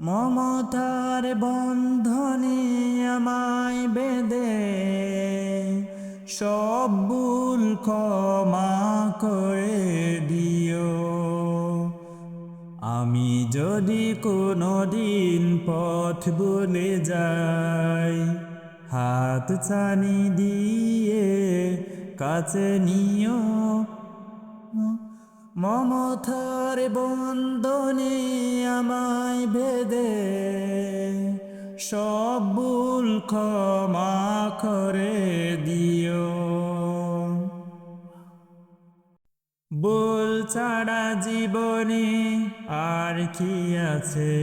মমতার বন্ধনে আমায় বেদে সব ভুল ক্ষমা করে দিও। আমি যদি কোনো দিন পথ বলে যাই, হাত ছানি দিয়ে কাছে নিও। মমতার বন্দনে আমায় বেদে সব ভুল ক্ষমা করে দিও। বল ছাড়া জীবনে আর কি আছে?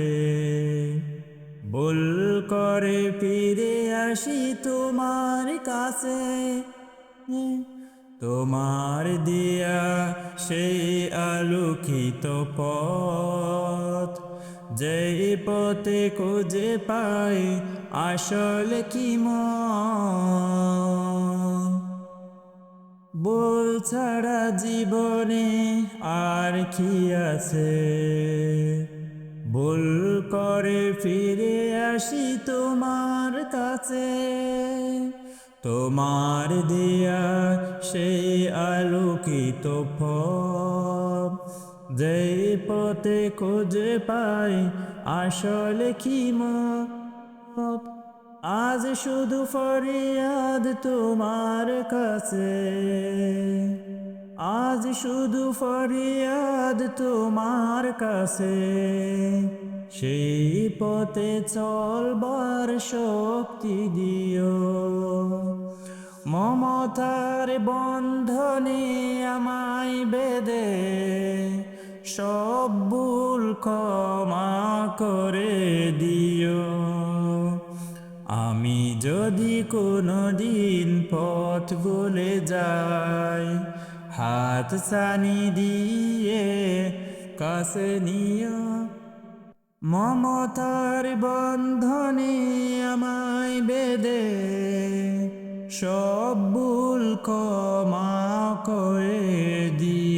বল করে ফিরে আসি তোমার কাছে তোমার দিয়া সেই আলোকিত পথ। যেই পথে খুঁজে পাই আসলে কি বল ছাড়া জীবনে আর কি আছে? বল করে ফিরে আসি তোমার কাছে। তোমার দিয়া সেই আলোকিত পথ যেই পথে খুঁজে পাই আসলে কি মত? আজ শুধু ফরিয়াদ তোমার কাছে। আজ শুধু ফরিয়াদ তোমার কাছে। সেই পথে চলবার শক্তি দিও। মমতার বন্ধনে আমায় বেদে সব ভুল ক্ষমা করে দিও। আমি যদি কোনো দিন পথ বলে যাই, হাত সানি দিয়ে কাছে নিও। মমতার বন্ধনে আমায় বেদে সব ভুল ক্ষমা করে দিও